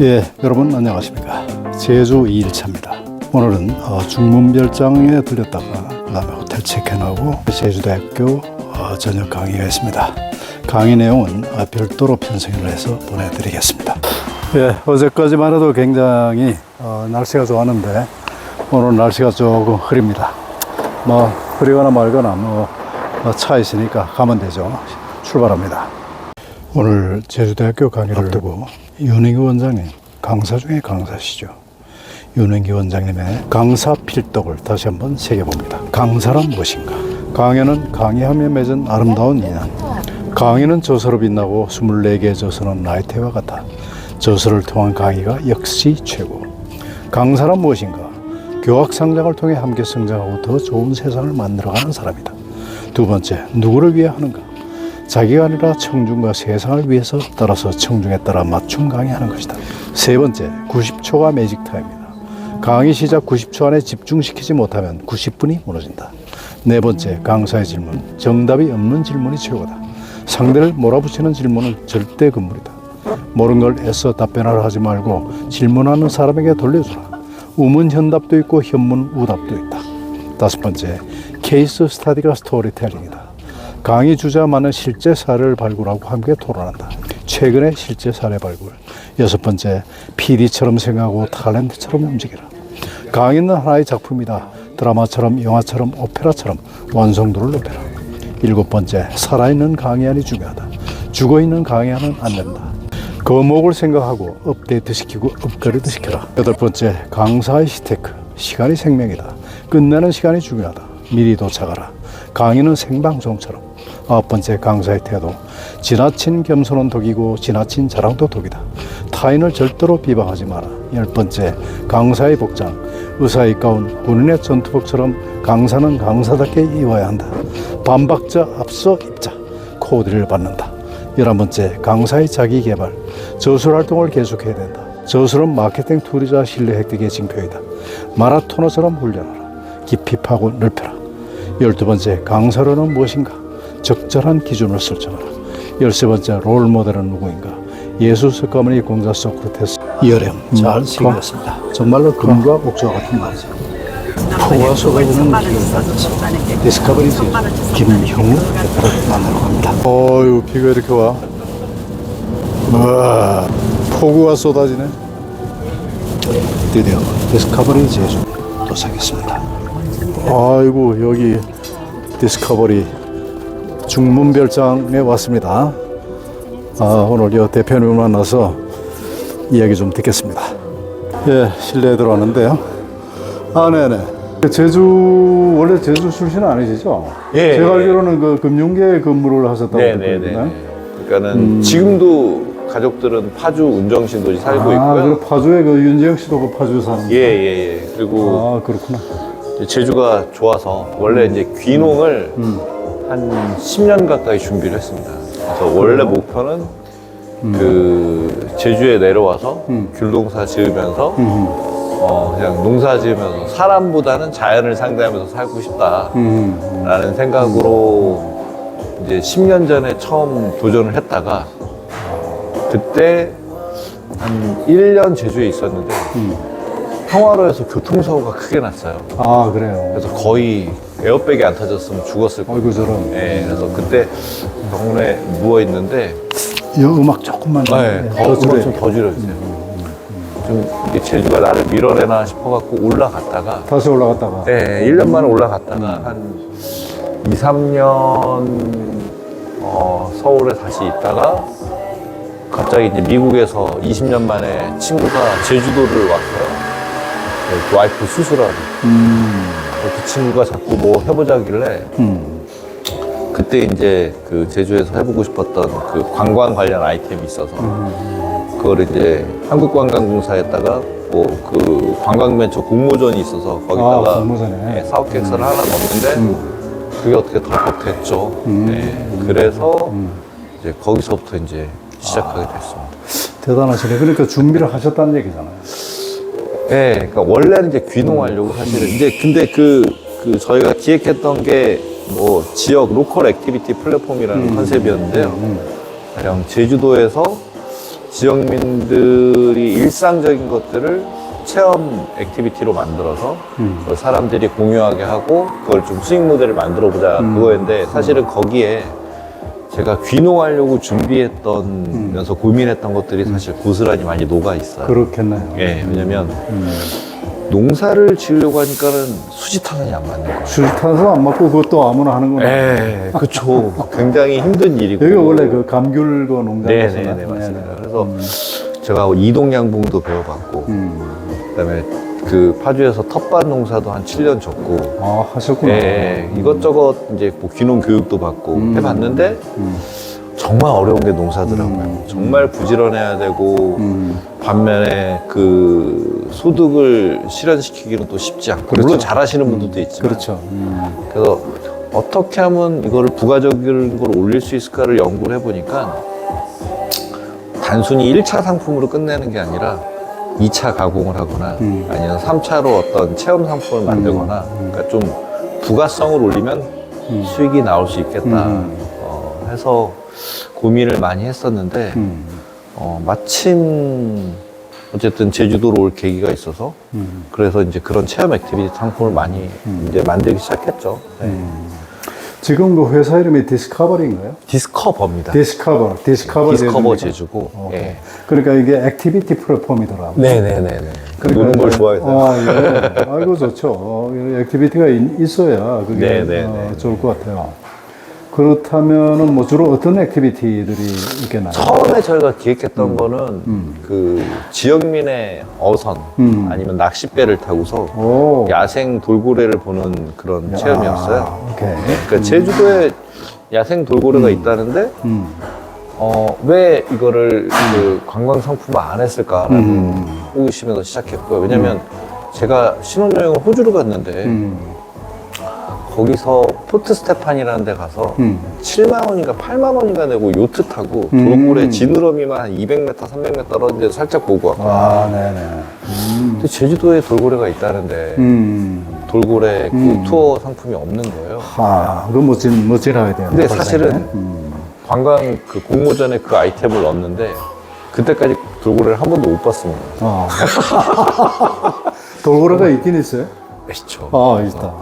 예, 여러분 안녕하십니까. 제주 2일차입니다. 오늘은 어, 중문별장에 들렸다가 그다음에 호텔 체크인하고 제주대학교 어, 저녁 강의가 있습니다. 강의 내용은 어, 별도로 편성을 해서 보내드리겠습니다. 예, 어제까지만 해도 굉장히 어, 날씨가 좋았는데 오늘 날씨가 조금 흐립니다. 뭐 흐리거나 말거나 뭐 차 있으니까 가면 되죠. 출발합니다. 오늘 제주대학교 강의를 앞두고 윤행기 원장님 강사 중에 강사시죠. 윤행기 원장님의 강사 필독을 다시 한번 새겨봅니다. 강사란 무엇인가? 강연은 강의하며 맺은 아름다운 인연. 강의는 저서로 빛나고 24개의 저서는 나이테와 같아 저서를 통한 강의가 역시 최고. 강사란 무엇인가? 교학 상장을 통해 함께 성장하고 더 좋은 세상을 만들어가는 사람이다. 두 번째, 누구를 위해 하는가? 자기가 아니라 청중과 세상을 위해서 따라서 청중에 따라 맞춤 강의하는 것이다. 세 번째, 90초가 매직 타임이다. 강의 시작 90초 안에 집중시키지 못하면 90분이 무너진다. 네 번째, 강사의 질문. 정답이 없는 질문이 최고다. 상대를 몰아붙이는 질문은 절대 금물이다. 모르는 걸 애써 답변하려 하지 말고 질문하는 사람에게 돌려주라. 우문 현답도 있고 현문 우답도 있다. 다섯 번째, 케이스 스타디가 스토리텔링이다. 강의 주자만의 실제 사례를 발굴하고 함께 토론한다. 최근의 실제 사례 발굴. 여섯 번째, PD처럼 생각하고 탤런트처럼 움직이라. 강의는 하나의 작품이다. 드라마처럼 영화처럼 오페라처럼 완성도를 높여라. 일곱 번째, 살아있는 강의안이 중요하다. 죽어있는 강의안은 안 된다. 거목을 생각하고 업데이트 시키고 업그레이드 시켜라. 여덟 번째, 강사의 시테크. 시간이 생명이다. 끝내는 시간이 중요하다. 미리 도착하라. 강의는 생방송처럼. 아홉 번째, 강사의 태도. 지나친 겸손은 독이고 지나친 자랑도 독이다. 타인을 절대로 비방하지 마라. 열 번째, 강사의 복장. 의사의 가운, 군인의 전투복처럼 강사는 강사답게 입어야 한다. 반박자 앞서 입자. 코드를 받는다. 열한 번째, 강사의 자기 개발. 저술 활동을 계속해야 된다. 저술은 마케팅 툴이자 신뢰 획득의 징표이다. 마라토너처럼 훈련하라. 깊이 파고 넓혀라. 열두 번째, 강사로는 무엇인가? 적절한 기준을 설정하라. 열세 번째, 롤 모델은 누구인가? 예수 석가모니 공자 소크라테스 이어령 잘 새겼습니다. 정말로 금과 옥조와 같은 말이죠. 포가 쏟아지는 기운을 디스커버리 즈 김형우 대표를 만나러 갑니다. 어유 비가 이렇게 와. 와 폭우가 쏟아지네. 드디어 디스커버리 제주 도착했습니다. 아이고 여기 디스커버리 중문별장에 왔습니다. 아, 오늘 여 대표님을 만나서 이야기 좀 듣겠습니다. 예, 실내에 들어왔는데요. 아, 네네. 제주, 원래 제주 출신 아니시죠? 예, 제가 예. 알기로는 그 금융계 근무를 하셨다고 네네네. 들었거든요. 그러니까는 지금도 가족들은 파주 운정신도시 살고 아, 있고요. 그 파주에 그 윤재영 씨도 그 파주 사는. 예 예 예. 그리고 아, 그렇구나. 제주가 좋아서 원래 이제 귀농을 한 10년 가까이 준비를 했습니다. 그래서 원래 목표는 그 제주에 내려와서 귤농사 지으면서 어 그냥 농사 지으면서 사람보다는 자연을 상대하면서 살고 싶다라는 음, 생각으로 이제 10년 전에 처음 도전을 했다가 그때 한 1년 제주에 있었는데 평화로에서 교통사고가 크게 났어요. 아, 그래요. 그래서 거의 에어백이 안 터졌으면 죽었을 거예요. 아이고, 저런. 예, 그래서 그때 병원에 누워 있는데 이 음악 조금만. 네, 더, 더 줄여요. 좀더 줄여주세요. 좀 이게 제주가 나를 밀어내나 싶어갖고 올라갔다가 다시 올라갔다가. 네, 1년 만에 올라갔다가 한 2, 3년 어, 서울에 다시 있다가 갑자기 이제 미국에서 20년 만에 친구가 제주도를 왔어요. 그 와이프 수술하러. 음, 그 친구가 자꾸 뭐 해보자길래 음. 그때 이제 그 제주에서 해보고 싶었던 그 관광 관련 아이템이 있어서 그걸 이제 한국관광공사에다가 뭐 그 관광벤처 공모전이 있어서 거기다가 아, 공모전에. 예, 사업 계획서를 하나 넣었는데 그게 어떻게 덜컥 됐죠. 음. 예, 그래서 이제 거기서부터 이제 시작하게 됐습니다. 대단하시네. 그러니까 준비를 하셨다는 얘기잖아요. 예, 그러니까 원래는 이제 귀농하려고 사실은 이제 근데 그, 그 저희가 기획했던 게 뭐 지역 로컬 액티비티 플랫폼이라는 컨셉이었는데요. 가령 제주도에서 지역민들이 일상적인 것들을 체험 액티비티로 만들어서 음. 그걸 사람들이 공유하게 하고 그걸 좀 수익 모델을 만들어 보자 음. 그거였는데 사실은 거기에 제가 귀농하려고 준비했던 면서 고민했던 것들이 사실 고스란히 많이 녹아 있어요. 음. 그렇겠네요. 예, 왜냐면 음. 농사를 지으려고 하니까는 수지타산이 안 맞는 거예요. 술탄소 안 맞고 그것도 아무나 하는구나. 예, 그쵸. 굉장히 힘든 일이고. 여기가 원래 그 감귤 그 농장 네네네, 맞습니다. 그래서 제가 이동 양봉도 배워봤고, 음. 그다음에 그 파주에서 텃밭 농사도 한 7년 줬고, 아 하셨구나. 예, 이것저것 이제 뭐 귀농 교육도 받고 해봤는데 정말 어려운 게 농사더라고요. 정말 부지런해야 되고 음. 반면에 그 소득을 실현시키기는 또 쉽지 않고 물론 잘하시는 분들도 있지만 그렇죠. 음. 그래서 어떻게 하면 이거를 부가적인 걸 올릴 수 있을까를 연구를 해보니까 단순히 1차 상품으로 끝내는 게 아니라 2차 가공을 하거나 음. 아니면 3차로 어떤 체험 상품을 만들거나 그러니까 좀 부가성을 올리면 수익이 나올 수 있겠다 음. 어, 해서 고민을 많이 했었는데 음. 어, 마침 어쨌든 제주도로 올 계기가 있어서 음. 그래서 이제 그런 체험 액티비티 상품을 많이 이제 만들기 시작했죠. 네. 지금 그 회사 이름이 디스커버리인가요? 디스커버입니다. 디스커버, 디스커버 디스커버? 제주고. 예. 그러니까 이게 액티비티 플랫폼이더라고요. 네네네네. 노는 걸 좋아해서. 아, 예. 아이고, 좋죠. 어, 액티비티가 있, 어야 그게 어, 네. 좋을 것 같아요. 그렇다면은 뭐 주로 어떤 액티비티들이 있겠나요? 처음에 저희가 기획했던 거는 그 지역민의 어선 음. 아니면 낚싯배를 타고서 오. 야생 돌고래를 보는 그런 체험이었어요. 아, 오케이. 그러니까 제주도에 야생 돌고래가 있다는데 음. 어, 왜 이거를 그 관광 상품화 안 했을까라는 음. 호기심에서 시작했고요. 왜냐면 제가 신혼여행을 호주를 갔는데 음. 거기서 포트 스테판이라는 데 가서 음. 7만 원인가 8만 원인가 내고 요트 타고 음. 돌고래 지느러미만 한 200m, 300m 떨어진 데서 살짝 보고 왔고 아, 네네. 음. 근데 제주도에 돌고래가 있다는데 음. 돌고래 그 음. 투어 상품이 없는 거예요. 아, 그 멋진, 멋지라야 돼요. 근데 사실은 음. 관광 그 공모전에 그 아이템을 넣었는데 그때까지 돌고래를 한 번도 못 봤습니다. 어. 돌고래가 있긴 있어요? 그렇죠. 아, 있다.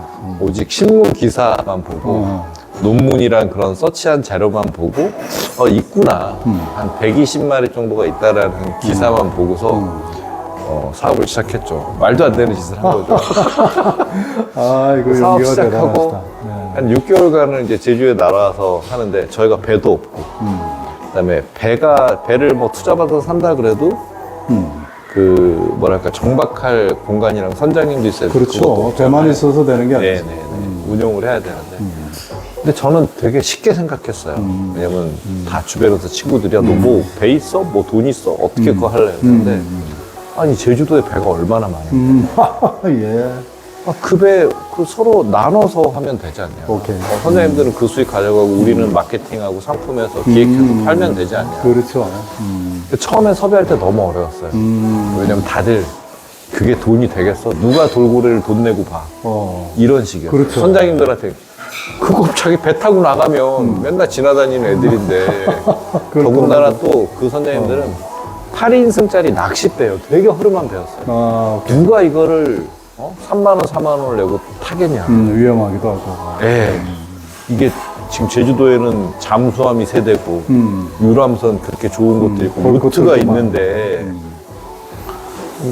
오직 신문 기사만 보고 어. 논문이랑 그런 서치한 자료만 보고 어 있구나 음. 한 120마리 정도가 있다라는 기사만 보고서 어, 사업을 시작했죠 말도 안 되는 짓을 한 거죠 아, 이거 사업 시작하고. 네. 한 6개월간은 이제 제주에 날아와서 하는데 저희가 배도 없고 음. 그다음에 배가 배를 뭐 투자받아서 산다 그래도 음. 그 뭐랄까 정박할 공간이랑 선장님도 있어야 되고 그렇죠. 배만 있어서 되는 게 아니죠. 네네네. 운영을 해야 되는데. 근데 저는 되게 쉽게 생각했어요. 음. 왜냐면 다 주변에서 친구들이야, 너 뭐 배 있어? 뭐 돈 있어? 어떻게 그거 할래? 했는데, 아니, 제주도에 배가 얼마나 많은데. 음. 예. 아, 그 배, 그 서로 나눠서 하면 되지 않냐. 오케이. 어, 선생님들은 그 수익 가져가고 우리는 마케팅하고 상품에서 기획해서 팔면 되지 않냐. 그렇죠. 음. 처음에 섭외할 때 너무 어려웠어요. 음. 왜냐면 다들 그게 돈이 되겠어? 누가 돌고래를 돈 내고 봐? 어. 이런 식이에요. 그렇죠. 선장님들한테 그거 자기 배 타고 나가면 맨날 지나다니는 애들인데 더군다나 또 그 선장님들은 8인승짜리 낚싯배예요. 되게 허름한 배였어요. 아. 누가 이거를 어? 3만 원, 4만 원을 내고 타겠냐. 음, 위험하기도 하고. 예. 이게 지금 제주도에는 잠수함이 세대고 음. 유람선 그렇게 좋은 것도 있고 볼 것들도 있는데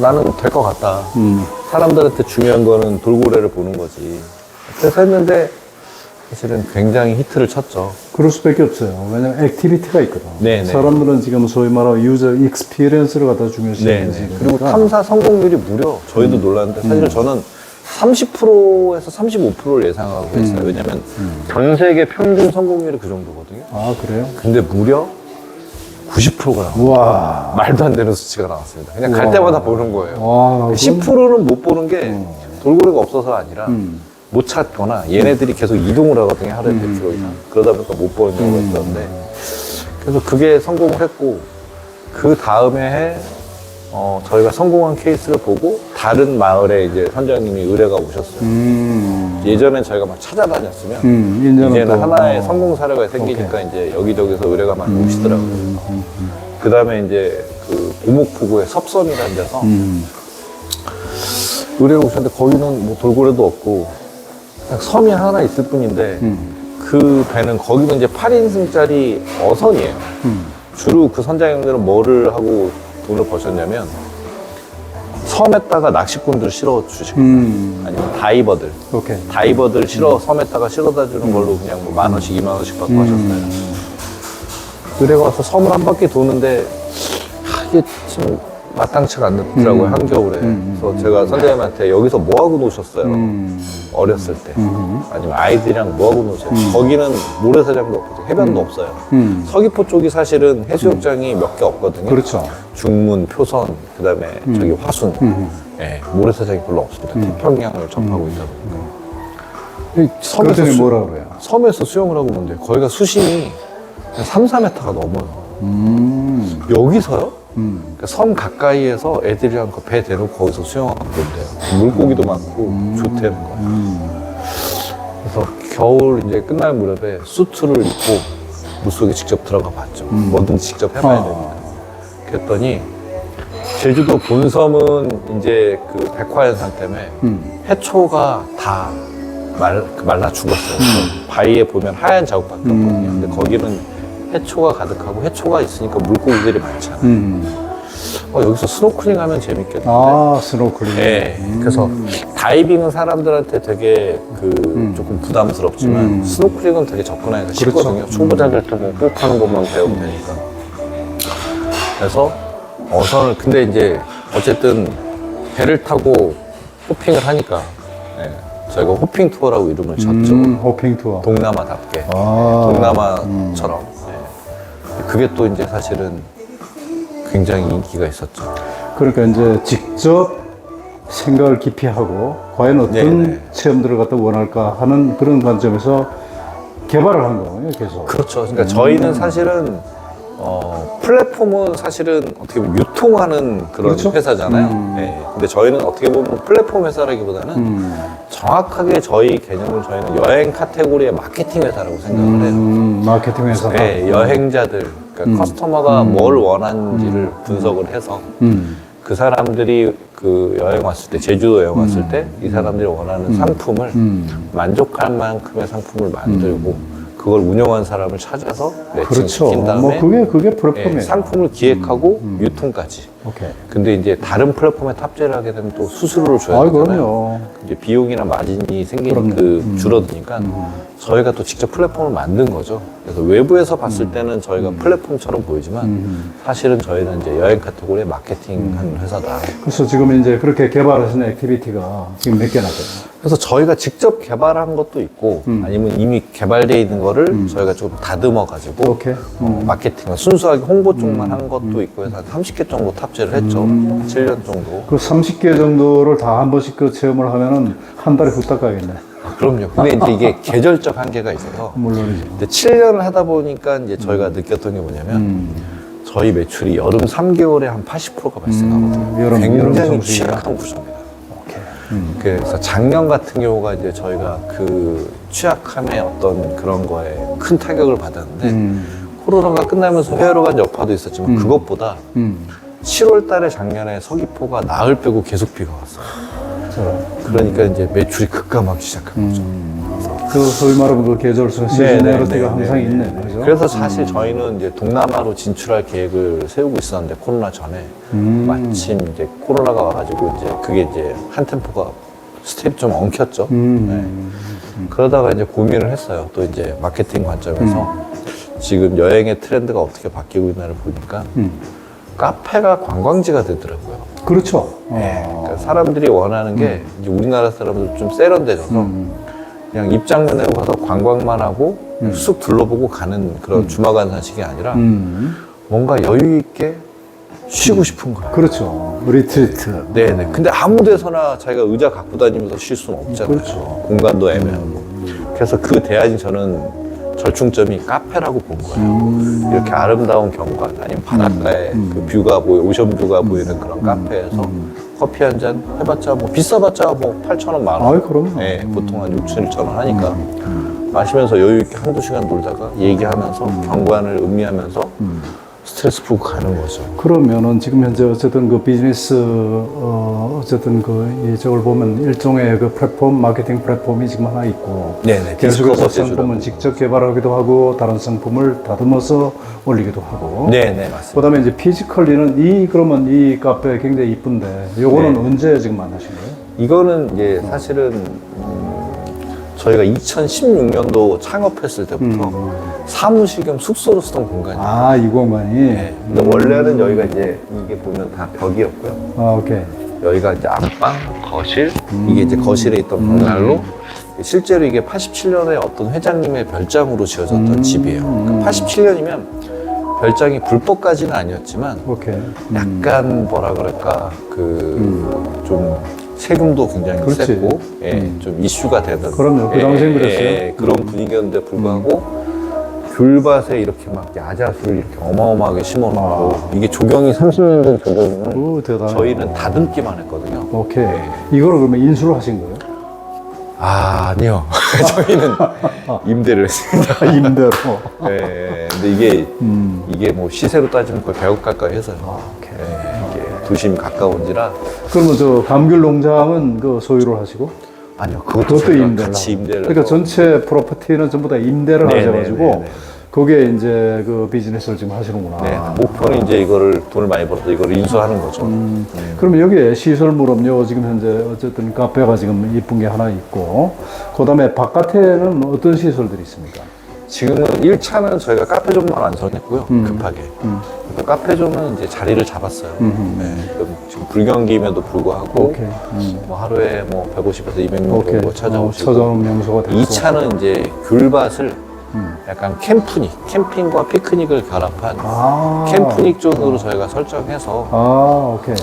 나는 될 것 같다. 음. 사람들한테 중요한 거는 돌고래를 보는 거지. 그래서 했는데 사실은 굉장히 히트를 쳤죠. 그럴 수밖에 없어요. 왜냐면 액티비티가 있거든. 네네. 사람들은 지금 소위 말하는 유저 익스피리언스를 갖다 중요시하는 네네. 거지. 그리고 탐사 성공률이 무려 저희도 놀랐는데 사실 저는 30%에서 35%를 예상하고 했어요. 왜냐면 전 세계 평균 성공률이 그 정도거든요. 아, 그래요? 근데 무려 90%가 나와요. 우와. 말도 안 되는 수치가 나왔습니다. 그냥 갈 우와. 때마다 보는 거예요. 와, 그건- 10%는 못 보는 게 돌고래가 없어서가 아니라 음. 못 찾거나 얘네들이 계속 이동을 하거든요 하루에 100km 이상 그러다 보니까 못 보는 경우가 음. 있었는데 그래서 그게 성공을 했고 그 다음에 해 어, 저희가 성공한 케이스를 보고 다른 마을에 이제 선장님이 의뢰가 오셨어요 음. 예전엔 저희가 막 찾아다녔으면 음, 이제는 또, 하나의 어. 성공 사례가 생기니까 이제 여기저기서 의뢰가 많이 오시더라고요 음, 음, 음. 그 다음에 이제 그 오목포구의 섭섬이라는 데서 음. 의뢰를 오셨는데 거기는 뭐 돌고래도 없고 그냥 섬이 하나 있을 뿐인데 음. 그 배는 거기는 이제 8인승짜리 어선이에요. 음. 주로 그 선장님들은 뭐를 하고 돈을 버셨냐면 섬에다가 낚시꾼들을 실어 주시고 음. 아니면 다이버들 오케이. 다이버들 실어 섬에다가 실어다 주는 걸로 그냥 뭐 만 원씩 이만 원씩 받고 하셨어요. 그래 가서 섬을 한 바퀴 도는데 하, 이게 좀 마땅치가 않더라고요 한겨울에. 그래서 제가 선생님한테 여기서 뭐 하고 노셨어요? 음. 어렸을 때 아니면 아이들이랑 뭐 하고 노세요? 거기는 모래사장도 없고 해변도 없어요. 음. 서귀포 쪽이 사실은 해수욕장이 몇 개 없거든요. 그렇죠. 중문, 표선, 그 다음에 저기 화순, 음. 예, 모래사장이 별로 없습니다. 태평양을 접하고 있다 보니까. 이 그랬더니 수- 뭐라 그래요? 섬에서 수영을 하고 있는데 거기가 수심이 한 3, 4m가 넘어요. 음. 여기서요? 음. 그러니까 섬 가까이에서 애들이랑 그 배 대놓고 거기서 수영하고 있대요. 물고기도 많고 좋대는 거예요. 그래서 겨울 이제 끝날 무렵에 수트를 입고 물속에 직접 들어가 봤죠. 뭐든지 직접 해봐야 어. 되니까. 그랬더니 제주도 본섬은 이제 그 백화현상 때문에 음. 해초가 다 말, 그 말라 죽었어요. 바위에 보면 하얀 자국밖에 없거든요. 근데 거기는 해초가 가득하고 해초가 있으니까 물고기들이 많잖아 요. 음. 어, 여기서 스노클링 하면 재밌겠는데. 아, 스노클링. 네. 그래서 다이빙은 사람들한테 되게 그 조금 부담스럽지만 음. 스노클링은 되게 접근하기가 그렇죠. 쉽거든요. 초보자들 때는 꼭 하는 것만 배우면 되니까. 그래서 어선을 근데 이제 어쨌든 배를 타고 호핑을 하니까 네, 저희가 호핑 투어라고 이름을 졌죠. 음, 호핑 투어. 동남아답게 아. 동남아처럼. 네. 그게 또 이제 사실은 굉장히 인기가 있었죠. 그러니까 이제 직접 생각을 깊이 하고 과연 어떤 네네. 체험들을 갖다 원할까 하는 그런 관점에서 개발을 한 거군요, 계속. 그렇죠. 그러니까 저희는 사실은 어, 플랫폼은 사실은 어떻게 보면 유통하는 그런 그렇죠. 회사잖아요. 음. 예. 근데 저희는 어떻게 보면 플랫폼 회사라기보다는 음. 정확하게 저희 개념은 저희는 여행 카테고리의 마케팅 회사라고 생각을 해요. 음, 마케팅 회사가. 예, 여행자들, 그러니까 커스터머가 뭘 원하는지를 분석을 해서 음. 그 사람들이 그 여행 왔을 때 제주도 여행 왔을 때 이 사람들이 원하는 상품을 음. 만족할 만큼의 상품을 만들고 그걸 운영한 사람을 찾아서 그렇죠. 매칭시킨 다음에 뭐 그게 그게 예, 플랫폼이에요. 상품을 기획하고 유통까지. 오케이. 근데 이제 다른 플랫폼에 탑재를 하게 되면 또 수수료를 줘야 아, 되잖아요. 그럼요. 이제 비용이나 마진이 생기는 그럼요. 음. 그 줄어드니까 저희가 또 직접 플랫폼을 만든 거죠. 그래서 외부에서 봤을 때는 저희가 플랫폼처럼 보이지만 사실은 저희는 이제 여행 카테고리의 마케팅하는 회사다. 그래서 지금 이제 그렇게 개발하신 액티비티가 지금 몇 개나 돼요? 그래서 저희가 직접 개발한 것도 있고 음. 아니면 이미 개발되어 있는 거를 저희가 좀 다듬어 가지고 오케이. 어, 마케팅 순수하게 홍보 쪽만 음. 한 것도 있고 해서 한 30개 정도 탑 재를 했죠. 7년 정도. 그 30개 정도를 다 한 번씩 그 체험을 하면은 한 달에 후딱 가겠네. 아, 그럼요. 근데 이제 이게 계절적 한계가 있어서 물론이죠. 근데 7년을 하다 보니까 이제 저희가 느꼈던 게 뭐냐면 음. 저희 매출이 여름 3개월에 한 80%가 발생하거든요. 음, 여름- 여름 굉장히 성수기가. 취약한 구조입니다. 오케이. 그래서 작년 같은 경우가 이제 저희가 그 취약함의 어떤 그런 거에 큰 타격을 받았는데 음. 코로나가 끝나면서 회화로 간 여파도 있었지만 그것보다 음. 7월 달에 작년에 서귀포가 나흘 빼고 계속 비가 왔어요. 그러니까 이제 매출이 급감하기 시작한 거죠. 그 소위 말하면 그 계절성 시즈널리티가 항상 있네. 그죠? 그래서 사실 저희는 이제 동남아로 진출할 계획을 세우고 있었는데 코로나 전에 음. 마침 이제 코로나가 와가지고 이제 그게 이제 한 템포가 스텝 좀 엉켰죠. 음. 네. 그러다가 이제 고민을 했어요. 또 이제 마케팅 관점에서 음. 지금 여행의 트렌드가 어떻게 바뀌고 있나를 보니까 음. 카페가 관광지가 되더라고요. 그렇죠. 네. 어. 그러니까 사람들이 원하는 게 이제 우리나라 사람들 좀 세련돼져서 음. 그냥 입장면으로 가서 관광만 하고 쑥 둘러보고 가는 그런 주마간산식이 아니라 음. 뭔가 여유 있게 쉬고 싶은 거예요. 그렇죠. 리트리트. 네네. 근데 아무 데서나 자기가 의자 갖고 다니면서 쉴 수는 없잖아요. 그렇죠. 공간도 애매하고. 그래서 그 대안이 저는 절충점이 카페라고 본 거예요. 음. 이렇게 아름다운 경관 아니면 바닷가에 그 뷰가 보여 오션 뷰가 보이는 그런 카페에서 커피 한 잔 해봤자 뭐 비싸봤자 뭐 8천 원 만 원. 아이, 그럼요. 네, 보통 한 6, 7천 원 하니까 마시면서 여유 있게 한두 시간 놀다가 얘기하면서 경관을 음미하면서 스트레스 풀고 가는 거죠. 그러면은 지금 현재 어쨌든 그 비즈니스 어 어쨌든 그 이쪽을 보면 일종의 그 플랫폼 마케팅 플랫폼이 지금 하나 있고 네네. 계속해서 디스커버 제주라고. 상품을 직접 개발하기도 하고 다른 상품을 다듬어서 올리기도 하고 네네 맞습니다. 그다음에 이제 피지컬리는 이 그러면 이 카페 굉장히 이쁜데 요거는 네. 언제 지금 만나신 거예요? 이거는 이제 사실은 음, 저희가 2016년도 창업했을 때부터 사무실 겸 숙소로 쓰던 공간이에요. 아 이 공간이? 네. 근데 원래는 여기가 이제 이게 보면 다 벽이었고요. 아 오케이. 여기가 이제 안방, 거실, 이게 이제 거실에 있던 벽난로. 실제로 이게 87년에 어떤 회장님의 별장으로 지어졌던 집이에요. 그러니까 87년이면 별장이 불법까지는 아니었지만 오케이. 약간 뭐라 그럴까 그좀 세금도 굉장히 음. 그렇지. 세고 예, 좀 이슈가 되던 그럼요. 그 예, 당시엔 예, 그랬어요. 예, 그런 분위기였는데 불구하고 귤밭에 이렇게 막 야자수를 이렇게 어마어마하게 심어놓고 이게 조경이 30년 된 조경이면 오 대단해 저희는 다듬기만 했거든요. 오케이 이거를 그러면 인수를 하신 거예요? 아 아니요 저희는 임대를 했습니다. 아, 임대로 예, 예. 근데 이게 음. 이게 뭐 시세로 따지면 거의 100억 가까이 해서요. 도심 가까운지라 그러면 저 감귤 농장은 그 소유를 하시고 아니요 그것도, 그것도 저희가 임대를 같이 하고. 임대를 그러니까 해서 전체 프로퍼티는 전부 다 임대를 네, 하셔가지고 네, 네, 네. 거기에 이제 그 비즈니스를 지금 하시는구나. 네, 목표는 이제 이거를 돈을 많이 벌어서 이거를 인수하는 거죠. 음. 그러면 여기에 시설물음료 지금 현재 어쨌든 카페가 지금 이쁜 게 하나 있고 그다음에 바깥에는 어떤 시설들이 있습니까? 지금은 1차는 저희가 카페존만 완성했고요. 음. 급하게. 그래서 카페존은 이제 자리를 잡았어요. 음. 네, 그럼 지금 불경기임에도 불구하고 오케이. 음. 뭐 하루에 뭐 150에서 200명 오케이. 정도 어, 찾아오시고 찾아오는 명소가 됐고. 2차는 이제 귤밭을 음. 약간 캠프닉, 캠핑과 피크닉을 결합한 아. 캠프닉 존으로 저희가 설정해서 아, 오케이.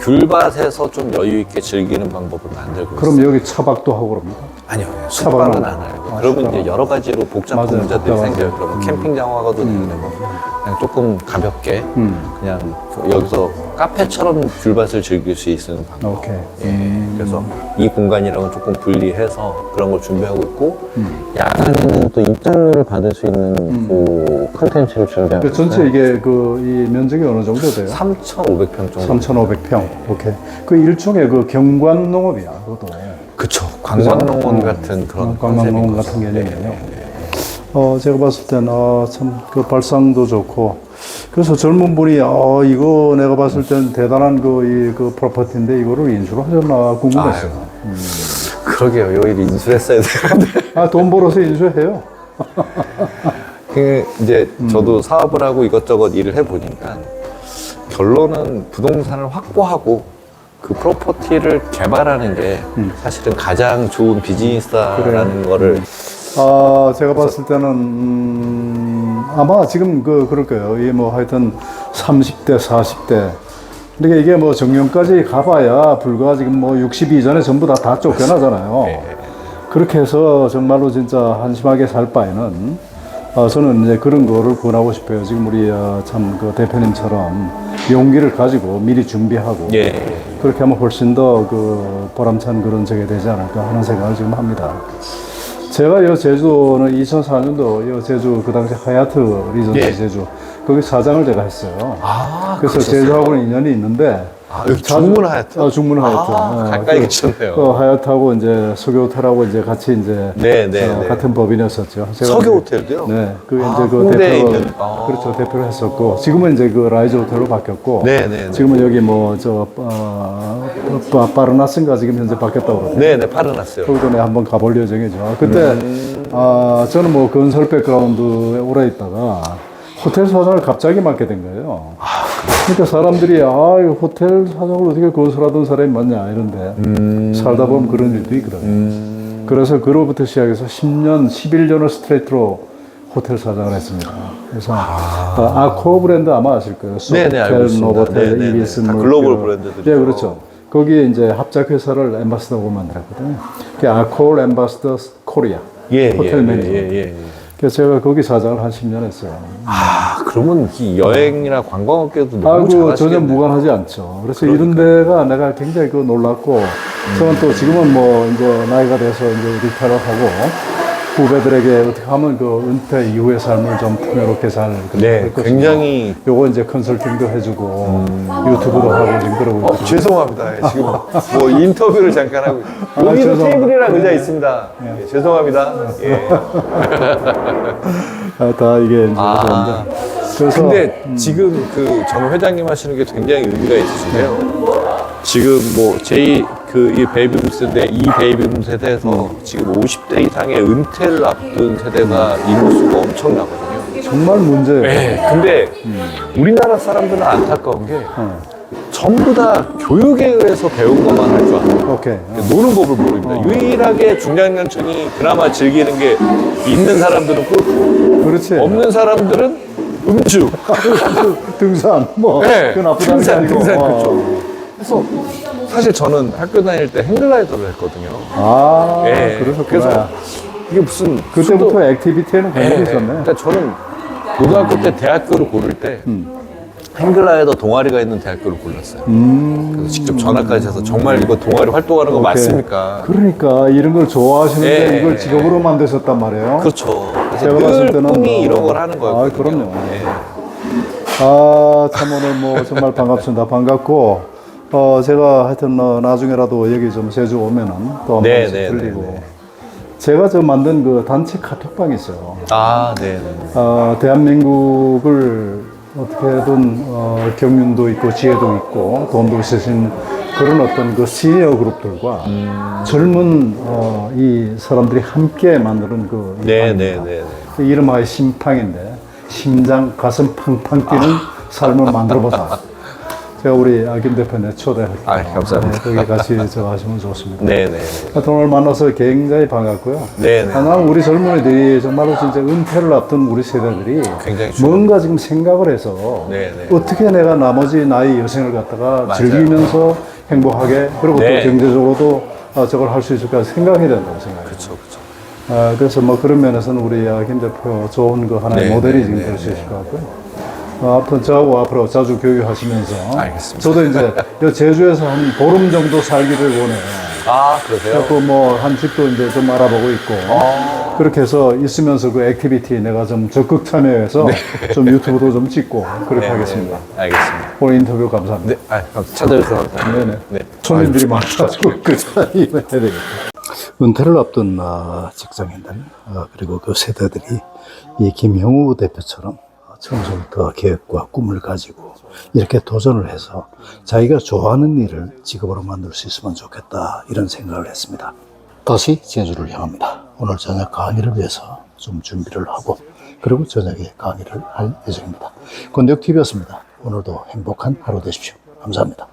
귤밭에서 좀 여유 있게 즐기는 방법을 만들고 그럼 있어요. 여기 차박도 하고 그럽니까? 아니요, 차박은 숙박은 안안 하고. 아, 그러면 이제 여러 가지로 복잡한 맞아요, 문제들이 복잡하죠. 생겨요. 그러면 캠핑장 와가도 되고, 그냥 조금 가볍게, 음. 그냥 여기서 카페처럼 귤밭을 즐길 수 있는 방법. 오케이. 예, 그래서 이 공간이랑은 조금 분리해서 그런 걸 준비하고 있고, 음. 야간에는 또 입장료를 받을 수 있는 그 컨텐츠를 준비하고 그 전체 이게 그 이 면적이 어느 정도 돼요? 3,500평 정도. 3,500평. 오케이. 그 일종의 그 경관 농업이야, 그것도. 그쵸. 관광농원 그죠? 같은 그런 어, 관광농원 같은 거죠. 개념이에요. 네, 네, 네. 어, 제가 봤을 땐, 어, 참, 그 발상도 좋고. 그래서 젊은 분이, 어, 이거 내가 봤을 땐 대단한 그, 이, 그 프로퍼티인데 이거를 인수를 하셨나 궁금했어요. 그러게요. 여기를 인수했어야 되는데. 아, 돈 벌어서 인수해요. 그 이제 저도 사업을 하고 이것저것 일을 해보니까 결론은 부동산을 확보하고 그 프로퍼티를 개발하는 게 사실은 가장 좋은 비즈니스다라는 거를 아, 제가 봤을 때는, 음, 아마 지금 그, 그럴 거예요. 이게 뭐 하여튼 30대, 40대. 그러니까 이게 뭐 정년까지 가봐야 불과 지금 뭐 60 이 전에 전부 다 다 쫓겨나잖아요. 네. 그렇게 해서 정말로 진짜 한심하게 살 바에는 어, 저는 이제 그런 거를 권하고 싶어요. 지금 우리 어, 참그 대표님처럼 용기를 가지고 미리 준비하고 예. 그렇게 하면 훨씬 더 그 보람찬 그런 적이 되지 않을까 하는 생각을 지금 합니다. 제가 이 제주도는 2004년도 이 제주 그 당시 하얏트 리조트 예. 제주 거기 사장을 제가 했어요. 아, 그래서 그러셨어요? 제주하고는 인연이 있는데 아, 여기 중문 하얏트? 어, 중문 하얏트. 아, 어, 가까이 그- 계셨네요. 그 하얏트하고 이제 석유 호텔하고 이제 같이 이제 네, 네, 어, 네. 같은 법인이었었죠. 제가 석유 이제- 호텔도요? 네, 그 아, 이제 그 홍대에 있는- 아. 그렇죠 대표를 했었고 지금은 이제 그 라이즈 호텔로 바뀌었고 네, 네, 네. 지금은 여기 뭐저 어, 바- 바르나스인가 지금 현재 바뀌었다고 그러죠. 네, 네. 거기도 내가 한번 가볼 예정이죠. 그때 음. 아 저는 뭐 건설 백그라운드에 오래 있다가 호텔 사장을 갑자기 맡게 된 거예요. 아, 그러니까 사람들이 아 이거 호텔 사장을 어떻게 건설하던 사람이 맞냐 이런데 살다 보면 그런 일도 있거든요. 음. 그래서 그로부터 시작해서 10년, 11년을 스트레이트로 호텔 사장을 했습니다. 그래서 아, 코어 브랜드 아마 아실 거예요. 네네, 알고 소텔, 있습니다. 노보텔, 네네네. 이비스, 다뭐 글로벌 그- 브랜드들이죠. 네, 그렇죠. 거기에 이제 합작 회사를 엠바스더고 만들었거든요. 그게 아콜 엠바스더 코리아 예, 호텔 예, 매니저. 예, 예, 예. 그래서 제가 거기 사장을 한 10년 했어요. 아, 그러면 이 여행이나 관광업계도 너무 아그 전혀 잘하시겠네요. 무관하지 않죠. 그래서 이런 데가 내가 굉장히 그 놀랐고, 저는 또 지금은 뭐 이제 나이가 돼서 이제 리타를 하고, 후배들에게 어떻게 하면 그 은퇴 이후의 삶을 좀 풍요롭게 잘 네. 굉장히 요거 이제 컨설팅도 해주고 유튜브도 하고 지금 그러고 어, 있거든요. 죄송합니다. 지금 뭐 인터뷰를 잠깐 하고 아, 여기도 죄송합니다. 테이블이랑 의자 있습니다. 예, 죄송합니다. 예. 아, 다 이게 이제 아. 그런데 그래서 근데 지금 그 정 회장님 하시는 게 굉장히 의미가 있으신데요. 지금 뭐 제이 그이 베이비붐 세대, 이 베이비붐 세대에서 지금 50대 이상의 은퇴를 앞둔 세대가 인구수가 엄청나거든요. 정말 문제예요. 네, 근데 우리나라 사람들은 안타까운 게 전부 다 교육에 의해서 배운 것만 할줄 알아요. 오케이. 노는 법을 모릅니다. 유일하게 중장년층이 그나마 즐기는 게 있는 사람들은 골프, 그렇지. 없는 사람들은 음주. 등산 뭐 네, 그 나쁘다는 게 등산, 아니고. 등산, 어. 그쵸. 그래서 사실 저는 학교 다닐 때 행글라이더를 했거든요. 아, 예, 그러셨구나. 그래서 이게 무슨 그때부터 순도- 액티비티에는 예, 관심이 예. 있었네. 그러니까 저는 고등학교 때 대학교를 고를 때 음. 행글라이더 동아리가 있는 대학교를 골랐어요. 음. 그래서 직접 전화까지 해서 정말 이거 동아리 활동하는 거 맞습니까? 그러니까 이런 걸 좋아하시는데 예, 이걸 예, 직업으로 만드셨단 말이에요. 그렇죠. 제가 봤을 늘 때는 뭐- 이런 걸 하는 거예요. 아, 그럼요. 아, 참 오늘 뭐 정말 반갑습니다. 반갑고 어 제가 하여튼 어, 나중에라도 여기 좀 제주 오면은 또한 네, 네, 들리고 네, 네. 제가 저 만든 그 단체 카톡방이 있어요. 아, 네. 네. 어, 대한민국을 어떻게든 어, 경륜도 있고 지혜도 있고 돈도 있으신 그런 어떤 그 시니어 그룹들과 음. 젊은 어, 이 사람들이 함께 만드는 그 네, 방입니다. 네. 그 이름하여 심팡인데 심장 가슴 팡팡 뛰는 삶을 만들어보자. 제가 우리 아김 대표님 초대할게요. 아, 감사합니다. 네, 거기 같이 저 하시면 좋습니다. 네, 네. 하여튼 오늘 만나서 굉장히 반갑고요. 네, 네. 하나 우리 젊은이들이 정말로 진짜 은퇴를 앞둔 우리 세대들이 굉장히. 뭔가 지금 생각을 해서 네, 네. 어떻게 내가 나머지 나의 여생을 갖다가 맞아요. 즐기면서 행복하게 그리고 네. 또 경제적으로도 어, 저걸 할 수 있을까 생각해야 된다고 생각해요. 그렇죠, 그렇죠. 아, 그래서 뭐 그런 면에서는 우리 아, 김 대표 좋은 그 하나의 네, 모델이 네, 지금 네, 될수 있을 것 같고요. 어, 아무튼 저하고 앞으로 자주 교육하시면서 알겠습니다. 저도 이제 여 제주에서 한 보름 정도 살기를 원해요. 아, 그러세요? 그래서 뭐한 집도 이제 좀 알아보고 있고 그렇게 해서 있으면서 그 액티비티 내가 좀 적극 참여해서 좀 유튜브도 좀 찍고 그렇게 네, 하겠습니다. 네, 네. 알겠습니다. 오늘 인터뷰 감사합니다. 네, 아, 찾아주셔서 감사합니다. 네네. 네. 손님들이 많아가지고 그 사이에 해야 되겠다. 은퇴를 앞둔 어, 직장인들 어, 그리고 그 세대들이 이 김형우 대표처럼 처음부터 계획과 꿈을 가지고 이렇게 도전을 해서 자기가 좋아하는 일을 직업으로 만들 수 있으면 좋겠다 이런 생각을 했습니다. 다시 제주를 향합니다. 오늘 저녁 강의를 위해서 좀 준비를 하고 그리고 저녁에 강의를 할 예정입니다. 권덕TV였습니다. 오늘도 행복한 하루 되십시오. 감사합니다.